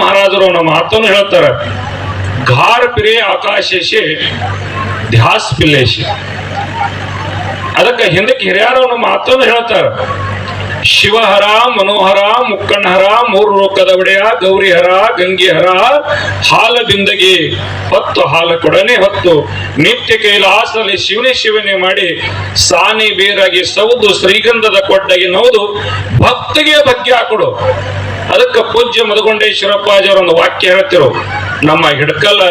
ಮಹಾರಾಜರು ನಮ್ಮ ಮಾತನ್ನು ಹೇಳ್ತಾರೆ. ಘಾರ್ ಪಿರೇ ಆಕಾಶೇಶೆ, ಧ್ಯಾಸ್ ಪಿಲ್ಲೇಶೆ. ಅದಕ್ಕೆ ಹಿಂದಕ್ಕೆ ಹಿರಿಯರು ನಮ್ಮ ಮಾತನ್ನು ಹೇಳ್ತಾರೆ. ಶಿವಹರ, ಮನೋಹರ, ಮುಕ್ಕಣ್ಣಹರ, ಮೂರು ಲೋಕದ ಒಡೆಯ, ಗೌರಿಹರ, ಗಂಗಿಹರ ಹಾಲ ಬಿಂದಗಿ ಹೊತ್ತು ಹಾಲ ಕೊಡನೆ ಹೊತ್ತು. ನಿತ್ಯ ಕೈಲಾಸದಲ್ಲಿ ಶಿವನೇ ಶಿವನೇ ಮಾಡಿ ಸಾನಿ ಬೇರಾಗಿ ಸೌದು ಶ್ರೀಗಂಧದ ಕೊಡ್ಡಗೆ ನೋದು, ಭಕ್ತಿಗೆ ಭಾಗ್ಯ ಕೊಡು. ಅದಕ್ಕೆ ಪೂಜ್ಯ ಮಧುಗೊಂಡೇಶ್ವರಪ್ಪಾಜಿಯವರ ಒಂದು ವಾಕ್ಯ ಹೇಳ್ತಿರು. ನಮ್ಮ ಹಿಡ್ಕಲ್ಲ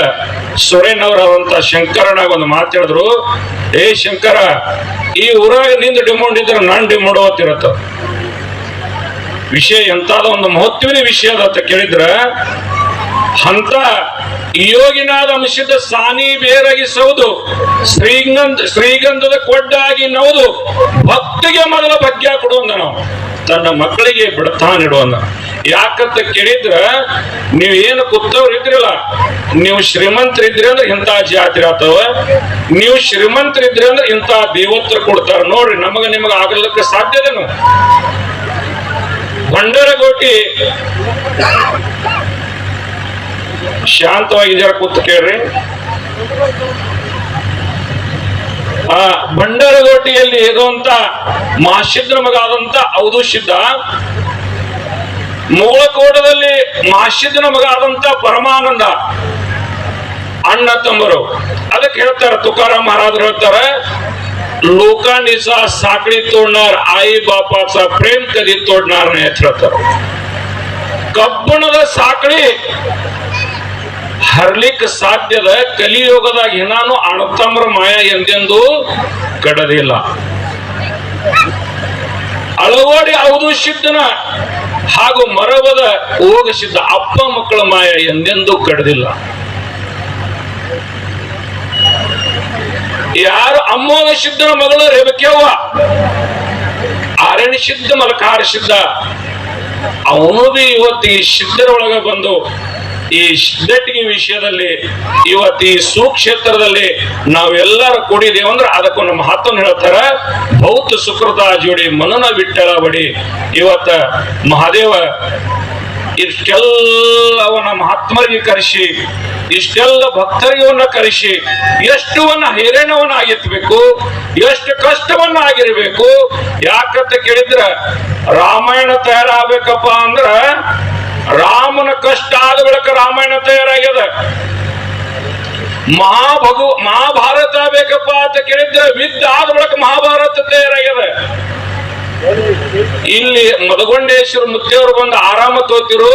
ಸೊರೇನವರಾದಂತ ಶಂಕರನಾಗ ಒಂದು ಮಾತಾಡಿದ್ರು ಏ ಶಂಕರ, ಈ ಊರಾಗ ನಿಂದು ಡಿಮೌಂಡ್ ಇದ್ರೆ ನಾನ್ ಡಿಮೌಂಡ್ ಓದ್ತಿರತ್ತ. ವಿಷಯ ಎಂತಾದ ಒಂದು ಮಹತ್ವದ ವಿಷಯ ಅದ ಕೇಳಿದ್ರ. ಅಂತ ಯೋಗಿನಾದ ಅಂಶದ ಸಾನಿ ಬೇರಾಗಿ ಸೌದು. ಶ್ರೀಗಂಧ, ಶ್ರೀಗಂಧದ ಕೊಡ್ಡಾಗಿ ನೌದು. ಭಕ್ತಿಗೆ ಮೊದಲ ಭಾಗ್ಯ ಕೊಡುವಂದ ನಾವು. ತನ್ನ ಮಕ್ಕಳಿಗೆ ಬಿಡ್ತಾನಿಡುವಂದ ಯಾಕಂತ ಕೇಳಿದ್ರ, ನೀವ್ ಏನು ಕೂತವ್ರು ಇದ್ರಲ್ಲ. ನೀವು ಶ್ರೀಮಂತರಿದ್ರಿ ಅಂದ್ರೆ ಇಂಥ ಜಾತ್ರೆ ಆತವ ನೀವು ಶ್ರೀಮಂತರಿದ್ರಿ ಅಂದ್ರೆ ಇಂಥ ದೇವತ್ರ ಕೊಡ್ತಾರ. ನೋಡ್ರಿ, ನಮಗ ನಿಮಗ ಆಗಲಿಕ್ಕೆ ಸಾಧ್ಯದೇನು ಬಂಡರಗೋಟಿ ಶಾಂತವಾಗಿ ಜರ ಕೂತ್ ಕೇಳ್ರಿ. ಆ ಬಂಡರಗೋಟಿಯಲ್ಲಿ ಇರುವಂತ ಮಾಶಿದ್ರ ಮಗ ಆದಂತ ಅವಧು ಮೂಳಕೋಟದಲ್ಲಿ ಮಾಶಿದ್ನ ಮಗ ಆದಂತ ಪರಮಾನಂದ ಅಣ್ಣ ತಮ್ಮರು. ಅದಕ್ಕೆ ಹೇಳ್ತಾರೆ, ತುಕಾರಾಮ್ ಮಹಾರಾಜರು ಹೇಳ್ತಾರೆ, ಲೋಕಾನಿಸಾ ಸಾಕಳಿ ತೋಡ್ನಾರ್, ಆಯಿ ಬಾಪಾಸ ಪ್ರೇಮ್ ಕದಿ ತೋಡ್ನಾರ್ ಹೇಳ್ತಾರೆ. ಕಬ್ಬಣದ ಸಾಕಳಿ ಹರ್ಲಿಕ್ ಸಾಧ್ಯದ ಕಲಿಯೋಗದಾಗ ಏನಾನು ಅಣತಮ್ರ ಮಾಯ ಎಂದೆಂದು ಕಡದಿಲ್ಲ. ಅಳವಡಿ ಯಾವುದು ಸಿದ್ಧನ ಹಾಗೂ ಮರವದ ಸಿದ್ಧ ಅಪ್ಪ ಮಕ್ಕಳ ಮಾಯ ಎಂದೆಂದೂ ಕಡದಿಲ್ಲ. ಯಾರು ಅಮ್ಮೋನ ಸಿದ್ಧನ ಮಗಳು ರೇಬಕ್ಯವ್ವ ಆರಣ್ಯ ಸಿದ್ಧ ಮಲಕಾರ ಸಿದ್ಧ. ಅವನು ಬಿ ಇವತ್ತು ಈ ಸಿದ್ಧರೊಳಗೆ ಬಂದು ಈ ಸಿದ್ಧಟ್ಟಿಗೆ ವಿಷಯದಲ್ಲಿ ಇವತ್ತು ಈ ಸುಕ್ಷೇತ್ರದಲ್ಲಿ ನಾವೆಲ್ಲರೂ ಕೂಡಿದೇವ ಅಂದ್ರೆ ನಮ್ಮ ಮಹತ್ವನ ಹೇಳ್ತಾರ ಭೌತ ಸುಕೃತ ಜೋಡಿ ಮನನ ವಿಠಲ ಬಡಿ. ಇವತ್ತ ಮಹಾದೇವ ಇಷ್ಟೆಲ್ಲವನ್ನ ಮಹಾತ್ಮರಿಗೆ ಕರೆಸಿ, ಇಷ್ಟೆಲ್ಲ ಭಕ್ತರಿಗವನ್ನ ಕರೆಸಿ, ಎಷ್ಟುವನ್ನ ಹೈರಾಣವನ್ನ ಆಗಿರ್ಬೇಕು ಎಷ್ಟು ಕಷ್ಟವನ್ನ ಆಗಿರ್ಬೇಕು ಯಾಕಂತ ಕೇಳಿದ್ರ ರಾಮಾಯಣ ತಯಾರಾಗಬೇಕಪ್ಪ ಅಂದ್ರ ರಾಮನ ಕಷ್ಟ ಆದ ಬಳಿಕ ರಾಮಾಯಣ ತಯಾರಾಗ್ಯದ. ಮಹಾಭಗು, ಮಹಾಭಾರತ ಬೇಕಪ್ಪ ಅಂತ ಕೇಳಿದ್ರೆ ವಿದ್ಯ ಆದ ಬಳಿಕ ಮಹಾಭಾರತ ತಯಾರಾಗ್ಯದ. ಇಲ್ಲಿ ಮದಗೊಂಡೇಶ್ವರ ಮುತ್ತೆಯವರು ಬಂದು ಆರಾಮ ತೋತಿರು.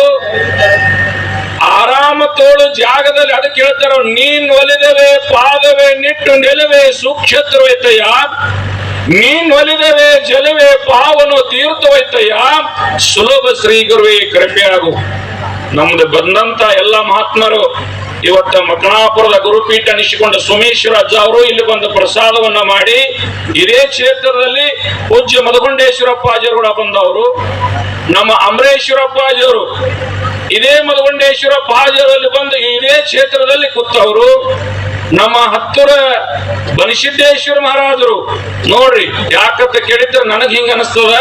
ಆರಾಮ ತೋಳು ಜಾಗದಲ್ಲಿ ಅದಕ್ಕೆ ಹೇಳ್ತಾರ ನೀನ್ ಒಲಿದವೆ, ಪಾದವೇ, ನಿಟ್ಟು ನೆಲವೇ ಸುಕ್ಷೇತ್ರವೈತಯ್ಯ ನೀನ್ ಒಲಿದವೆ ಜಲವೇ ಪಾವನು ತೀರ್ಥವೈತಯ್ಯ? ಸುಲಭ ಶ್ರೀ ಗುರುವೇ ಕೃಪೆಯಾಗು ನಮ್ದು ಬಂದಂತ ಎಲ್ಲ ಮಹಾತ್ಮರು, ಇವತ್ತ ಮಕ್ಕಣಾಪುರದ ಗುರುಪೀಠ ಅನಿಸಿಕೊಂಡ ಸೋಮೇಶ್ವರ ಅಜ್ಜ ಅವರು ಇಲ್ಲಿ ಬಂದು ಪ್ರಸಾದವನ್ನ ಮಾಡಿ, ಇದೇ ಕ್ಷೇತ್ರದಲ್ಲಿ ಪೂಜ್ಯ ಮಧುಗೊಂಡೇಶ್ವರಪ್ಪಾಜಿಯವರು ಕೂಡ ಬಂದವರು. ನಮ್ಮ ಅಮರೇಶ್ವರಪ್ಪಾಜಿಯವರು ಇದೇ ಮಲಗುಂಡೇಶ್ವರ ಪಾದದಲ್ಲಿ ಬಂದು ಇದೇ ಕ್ಷೇತ್ರದಲ್ಲಿ ಕೂತವರು, ನಮ್ಮ ಹತ್ತಿರ ಬನಸಿದ್ದೇಶ್ವರ ಮಹಾರಾಜರು. ನೋಡ್ರಿ, ಯಾಕಂತ ಕೇಳಿದ್ರೆ ನನಗ್ ಹಿಂಗ ಅನಿಸ್ತದ?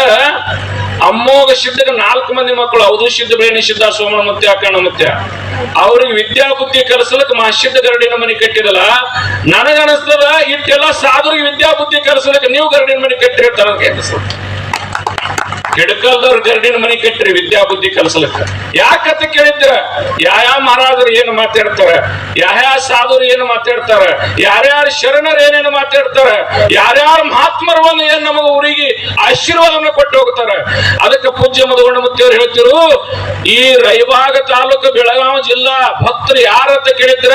ಅಮ್ಮೋಗ ಸಿದ್ಧಗ ನಾಲ್ಕು ಮಂದಿ ಮಕ್ಕಳು ಅವಧು ಸಿದ್ಧ ಬೇಣಿ, ಸಿದ್ಧ ಸೋಮನ ಮತ್ತೆ ಅಕ್ಕಣ್ಣ ಮತ್ತೆ. ಅವ್ರಿಗೆ ವಿದ್ಯಾ ಬುದ್ಧಿ ಮಾ ಸಿದ್ಧ ಗರಡಿನ ಮನೆ ಕಟ್ಟಿದಲ್ಲ? ನನಗ ಅನಿಸ್ತದ ಇಟ್ಟೆಲ್ಲ ಸಾಧುರಿಗೆ ವಿದ್ಯಾ ಬುದ್ಧಿ ಕಲಿಸಲಕ್ ನೀವು ಗರಡಿನ ಮನೆ ಕಟ್ಟಿರ್ತಾರ ಅಂತ ಅನಿಸ್ತದ ಕೆಡಕಲ್ದವ್ರ ಗರ್ಡಿನ ಮನೆ ಕಟ್ಟಿರಿ, ವಿದ್ಯಾ ಬುದ್ಧಿ ಕಲಸಲಕ್ಕ. ಯಾಕಂತ ಕೇಳಿದ್ರ ಯಾವ ಮಹಾರಾಜರು ಏನು ಮಾತಾಡ್ತಾರ? ಯಾವ ಸಾಧುರು ಏನು ಮಾತಾಡ್ತಾರ? ಯಾರ್ಯಾರ ಶರಣರು ಏನೇನು ಮಾತಾಡ್ತಾರ? ಯಾರ್ಯಾರ ಮಹಾತ್ಮರು ಒಂದು ಏನ್ ನಮಗ ಊರಿಗೆ ಆಶೀರ್ವಾದವನ್ನು ಕೊಟ್ಟು ಹೋಗ್ತಾರ? ಅದಕ್ಕೆ ಪೂಜ್ಯ ಮಧುಗೊಂಡ ಮುತ್ತಿಯವರು ಹೇಳ್ತಿರು, ಈ ರೈಬಾಗ ತಾಲೂಕು ಬೆಳಗಾವಿ ಜಿಲ್ಲಾ ಭಕ್ತರು ಯಾರಂತ ಕೇಳಿದ್ರ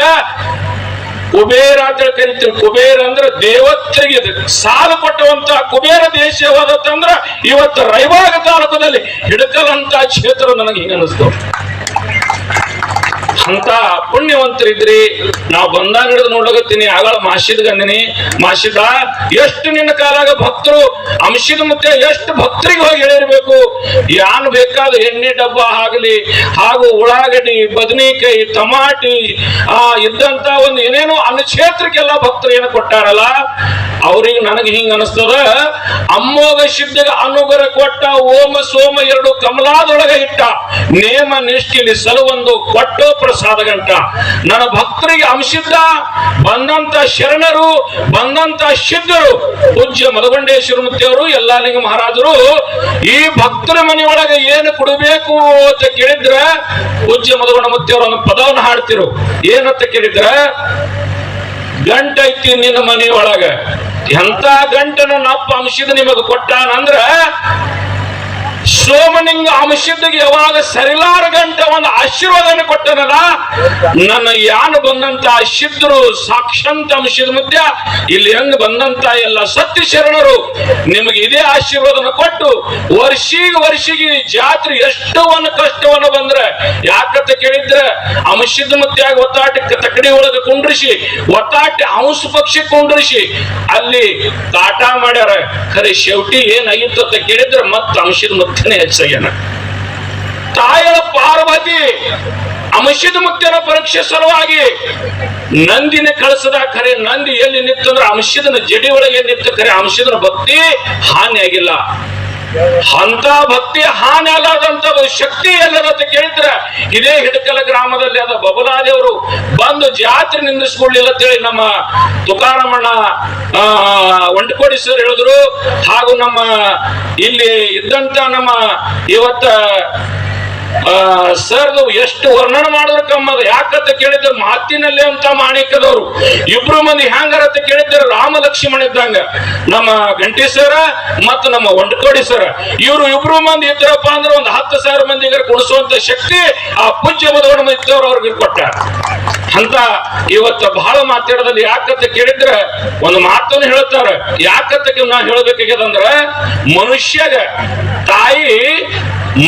ಕುಬೇರ ಅಂತ ಕರಿತೀವಿ ಕುಬೇರ ಅಂದ್ರೆ ದೇವತೆಗೆ ಸಾಲು ಕೊಟ್ಟುವಂತ ಕುಬೇರ ದೇಶವಾದತ್ತಂದ್ರ ಇವತ್ತು ರೈವಾಗ ತಾಲೂಕದಲ್ಲಿ ಹಿಡಕಲಂತ ಕ್ಷೇತ್ರ ನನಗೆ ಹಿಂಗ ಅನಿಸ್ತು ಅಂತ ಪುಣ್ಯವಂತರಿದ್ರಿ. ನಾವು ಬಂದಾಗ ಹಿಡಿದು ನೋಡ್ಲಾಗತ್ತೀನಿ ಆಗಳ ಮಾಸಿದ್ ಗಂದಿನಿ ಮಾಸಿದ ಎಷ್ಟು ನಿನ್ನ ಕಾಲಾಗ ಭಕ್ತರು, ಅಂಶದ ಮುಖ್ಯ ಎಷ್ಟು ಭಕ್ತರಿಗೆ ಹೋಗಿ ಹೇಳಿರ್ಬೇಕು ಯಾನ್ ಬೇಕಾದ ಎಣ್ಣೆ ಡಬ್ಬ ಆಗಲಿ ಹಾಗೂ ಉಳ್ಳಾಗಡ್ಡಿ, ಬದನೆಕಾಯಿ, ಟಮಾಟಿ, ಆ, ಇದ್ದಂತ ಒಂದು ಏನೇನೋ ಅನ್ನ ಕ್ಷೇತ್ರಕ್ಕೆಲ್ಲ ಭಕ್ತರು ಏನು ಕೊಟ್ಟಾರಲ್ಲ ಅವ್ರಿಗೆ ನನಗೆ ಹಿಂಗ ಅನಿಸ್ತದ? ಅಮ್ಮೋಗ ಸಿದ್ಧಗ ಅನುಗ್ರಹ ಕೊಟ್ಟ ಓಮ ಸೋಮ ಎರಡು ಕಮಲಾದೊಳಗ ಇಟ್ಟ. ನೇಮ ನಿಷ್ಠಿಲಿ ಸಲುವೊಂದು ಕೊಟ್ಟೋ ಪ್ರಸಾದ ಗಂಟ. ನನ್ನ ಭಕ್ತರಿಗೆ ಅಂಶಿದ್ದ ಬಂದಂತ ಶರಣರು, ಬಂದಂತ ಸಿದ್ಧರು ಪೂಜ್ಯ ಮಲಗೊಂಡೇಶ್ವರ ಮುತ್ತಿಯವರು ಯಲ್ಲಾಲಿಂಗ ಮಹಾರಾಜರು, ಈ ಭಕ್ತರ ಮನೆಯೊಳಗೆ ಏನು ಕೊಡಬೇಕು ಅಂತ ಕೇಳಿದ್ರ ಪೂಜ್ಯ ಮದಗೊಂಡ ಮುತ್ತಿಯವರು ಒಂದು ಪದವನ್ನು ಹಾಡ್ತಿರು. ಏನಂತ ಕೇಳಿದ್ರ? ಗಂಟೈತಿ ನಿನ್ನ ಮನೆಯೊಳಗ. ಎಂತ ಗಂಟನು ನಪ್ಪ ಅಂಶದ ನಿಮಗೆ ಕೊಟ್ಟಾನಂದ್ರ ಸೋಮನಿಂಗ ಅಂಶದಿಗೆ ಯಾವಾಗ ಸರಿಲಾರ ಗಂಟೆ ಒಂದು ಆಶೀರ್ವಾದನ ಕೊಟ್ಟನಲ್ಲ? ನನ್ನ ಯಾನು ಬಂದಂತ ಸಿದ್ಧರು ಸಾಕ್ಷಾಂತ ಅಂಶದ ಮಧ್ಯ ಇಲ್ಲಿ ಹೆಂಗ್ ಬಂದಂತ ಎಲ್ಲ ಸತ್ಯ ಶರಣರು ನಿಮಗೆ ಇದೇ ಆಶೀರ್ವಾದನ ಕೊಟ್ಟು ವರ್ಷಿಗೆ ವರ್ಷಿಗೆ ಜಾತ್ರೆ ಎಷ್ಟು ಒಂದು ಕಷ್ಟವನ್ನು ಬಂದ್ರೆ ಯಾಕಂತ ಕೇಳಿದ್ರೆ ಅಂಶದ ಮಧ್ಯಾಗ ಒತ್ತಾಟಕ್ಕೆ ತಕ್ಕಡಿ ಒಳಗೆ ಕುಂಡ್ರಿಸಿ ಒತ್ತಾಟ ಅಂಶ ಪಕ್ಷಿ ಕುಂಡ್ರಿಸಿ, ಅಲ್ಲಿ ಕಾಟ ಮಾಡ್ಯಾರ. ಖರೆ ಶೆವಟಿ ಏನಾಗಿತ್ತು ಅಂತ ಕೇಳಿದ್ರೆ ಮತ್ತೆ ಅಂಶದ ಮುತ್ತನೇ ಹೆಚ್ಚಯ್ಯನ ತಾಯಳ ಪಾರ್ವತಿ ಅಂಶದ ಮುಕ್ತಿಯನ್ನು ಪರೀಕ್ಷೆ ಸಲುವಾಗಿ ನಂದಿನ ಕಳಿಸದ ಖರೆ ನಂದಿ ಎಲ್ಲಿ ನಿಂತಂದ್ರೆ ಅಂಶದನ ಜಡಿ ಒಳಗೆ ನಿಂತು ಕರೆ ಅಂಶದನ ಭಕ್ತಿ ಹಾನಿ ಆಗಿಲ್ಲ ಅಂತ ಭಕ್ತಿ ಹಾನಿ ಆಗದಂತ ಶಕ್ತಿ ಎಲ್ಲದಂತ ಕೇಳಿದ್ರ, ಇದೇ ಹಿಡಕಲ ಗ್ರಾಮದಲ್ಲಿ ಅದ ಬಬಲಾದೇವರು ಬಂದು ಜಾತ್ರೆ ನಿಂದಿಸ್ಕೊಳ್ಳಿಲ್ಲ ಅಂತೇಳಿ ನಮ್ಮ ತುಕಾರಮಣ್ಣ ಒಂಟಕೋಡಿ ಸರ್ ಹೇಳಿದ್ರು. ಹಾಗೂ ನಮ್ಮ ಇಲ್ಲಿ ಇದ್ದಂತ ನಮ್ಮ ಇವತ್ತ ಸರ್ ಎಷ್ಟು ವರ್ಣನೆ ಮಾಡಿದ್ರು ಕಮ್ಮದ. ಯಾಕಂತ ಕೇಳಿದ್ರೆ ಮಾತಿನಲ್ಲಿ ಅಂತ ಮಾಣಿಕ್ಯದವ್ರು. ಇಬ್ರು ಮಂದಿ ಹ್ಯಾಂಗಾರ ಅಂತ ಕೇಳಿದ್ರೆ ರಾಮ ಲಕ್ಷ್ಮಣ ಇದ್ದಂಗ. ನಮ್ಮ ಗಂಟಿ ಸರ ಮತ್ತು ನಮ್ಮ ಒಂಟಕೋಡಿ ಸರ. ಇವ್ರು ಇಬ್ರು ಮಂದಿ ಇದ್ರಪ್ಪ ಅಂದ್ರೆ ಒಂದು ಹತ್ತು ಸಾವಿರ ಮಂದಿಗೆ ಕುಣಿಸುವಂತ ಶಕ್ತಿ ಆ ಪೂಜ್ಯ ಬದವನ ಇದ್ದವ್ರು ಅವ್ರಿಗೆ ಕೊಟ್ಟ. ಅಂತ ಇವತ್ತ ಬಹಳ ಮಾತಾಡೋದಲ್ಲಿ ಯಾಕಂತ ಕೇಳಿದ್ರೆ ಒಂದು ಮಾತನ್ನು ಹೇಳ್ತಾರ. ಯಾಕಂತ ನಾ ಹೇಳಬೇಕಾಗ್ಯದಂದ್ರ ಮನುಷ್ಯಗ ತಾಯಿ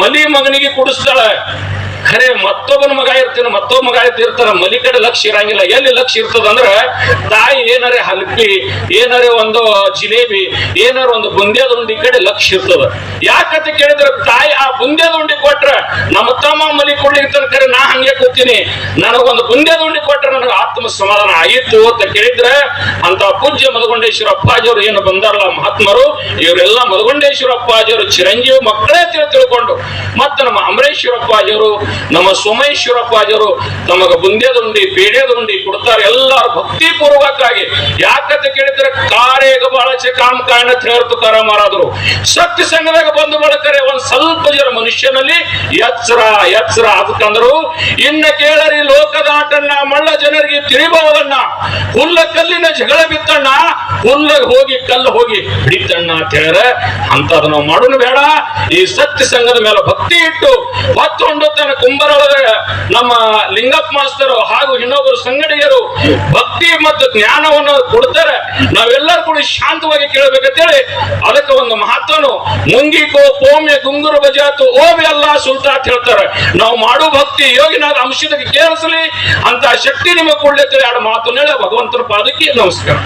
ಮಲಿ ಮಗನಿಗೆ ಕುಡಿಸ್ತಾಳೆ. ಖರೆ, ಮತ್ತೊಬ್ಬನ ಮಗ ಇರ್ತೀನಿ, ಮತ್ತೊಬ್ಬ ಮಗ ಇರ್ತಾರ ಮಲಿ ಕಡೆ ಲಕ್ಷ್ಯ ಇರಂಗಿಲ್ಲ. ಎಲ್ಲಿ ಲಕ್ಷ್ಯ ಇರ್ತದ ಅಂದ್ರೆ, ತಾಯಿ ಏನಾರೆ ಹಲ್ಪಿ ಏನಾರೆ ಒಂದು ಜಿಲೇಬಿ, ಏನಾರ ಒಂದು ಬುಂದ್ಯದ ಉಂಡಿ ಕಡೆ ಲಕ್ಷ್ಯ ಇರ್ತದ. ಯಾಕಂತ ಕೇಳಿದ್ರೆ, ತಾಯಿ ಆ ಬುಂದ್ಯದ ಉಂಡಿ ಕೊಟ್ರ, ನಮ್ಮ ತಮ್ಮ ಮಲಿ ಕೊಡ್ಲಿಕ್ಕೆ ಖರೆ, ನಾ ಹಂಗೆ ಕೂತೀನಿ. ನನಗೊಂದು ಬುಂದ್ಯದ ಉಂಡಿ ಕೊಟ್ರ ನನಗೆ ಆತ್ಮ ಸಮಾಧಾನ ಆಯಿತು ಅಂತ ಕೇಳಿದ್ರೆ ಅಂತ ಪೂಜ್ಯ ಮಧುಗೊಂಡೇಶ್ವರ ಅಪ್ಪಾಜಿಯವರು ಏನು ಬಂದಾರಲ್ಲ ಮಹಾತ್ಮರು, ಇವರೆಲ್ಲ ಮಧುಗೊಂಡೇಶ್ವರ ಅಪ್ಪಾಜಿಯವರು ಚಿರಂಜೀವಿ ಮಕ್ಕಳೇ ತಿಳಿ ತಿಳ್ಕೊಂಡು, ಮತ್ತೆ ನಮ್ಮ ಅಮರೇಶ್ವರ ಅಪ್ಪಾಜಿಯವರು ನಮ್ಮ ಸೋಮೇಶ್ವರಪ್ಪಾಜರು ನಮಗೆ ಬುಂದ್ಯದುಂಡಿ ಪೇಡ್ಯದುಂಡಿ ಕೊಡ್ತಾರೆ ಎಲ್ಲರೂ ಭಕ್ತಿ ಪೂರ್ವಕವಾಗಿ ಯಾಕಂತ ಕೇಳಿದ್ರೆ ಕಾರೇಗ ಬಹಳ ಕಾಮ್ ಕಾರಣ ತೇರ್ತಾರ ಮಾರಾದ್ರು. ಸತ್ಯ ಸಂಘದಾಗ ಬಂದು ಬಳಕರೆ ಒಂದ್ ಸ್ವಲ್ಪ ಜನ ಮನುಷ್ಯನಲ್ಲಿ ಎಚ್ಚರ ಎಚ್ಚರ ಅದಕ್ಕಂದ್ರು ಇನ್ನ ಕೇಳರಿ ಲೋಕದಾಟನ್ನ ಮಳ್ಳ ಜನರಿಗೆ ತಿಳಿಬಹುದಣ್ಣ ಹುಲ್ಲ ಕಲ್ಲಿನ ಜಗಳ ಬಿತ್ತಣ್ಣ. ಹುಲ್ಲ ಹೋಗಿ, ಕಲ್ಲು ಹೋಗಿ ಹಿಡಿತಣ್ಣ ಅಂತ ಹೇಳ್ಯಾರ ಅಂತದ್ ನಾವು ಮಾಡೋಣ ಬೇಡ. ಈ ಸತ್ಯ ಸಂಘದ ಮೇಲೆ ಭಕ್ತಿ ಇಟ್ಟು ಮತ್ತೊಂದು ತನ್ನ ಕುಂಬರೊಳಗೆ ನಮ್ಮ ಲಿಂಗಪ್ಪ ಮಾಸ್ತರು ಹಾಗೂ ಇನ್ನೊಬ್ಬರು ಸಂಗಡಿಗರು. ಭಕ್ತಿ ಮತ್ತು ಜ್ಞಾನವನ್ನು ಕೊಡ್ತಾರೆ. ನಾವೆಲ್ಲರೂ ಕೂಡ ಶಾಂತವಾಗಿ ಕೇಳಬೇಕಂತೇಳಿ ಅದಕ್ಕೆ ಒಂದು ಮಹತ್ವನು. ಮುಂಗಿಕೋ ಪೋಮ್ಯ ಗುಂಗುರು ಬಜಾತು ಓಮೆ ಅಲ್ಲ ಸುಲ್ತಾ ಅಂತ ಹೇಳ್ತಾರೆ. ನಾವು ಮಾಡೋ ಭಕ್ತಿ ಯೋಗಿನಾದ ಅಂಶದ ಕೇಳಿಸಲಿ ಅಂತ ಶಕ್ತಿ ನಿಮಗೆ ಕೊಡ್ಲಿ ಎರಡು ಮಾತು ಹೇಳಿ ಭಗವಂತನ ಪಾದಕ್ಕೆ ನಮಸ್ಕಾರ.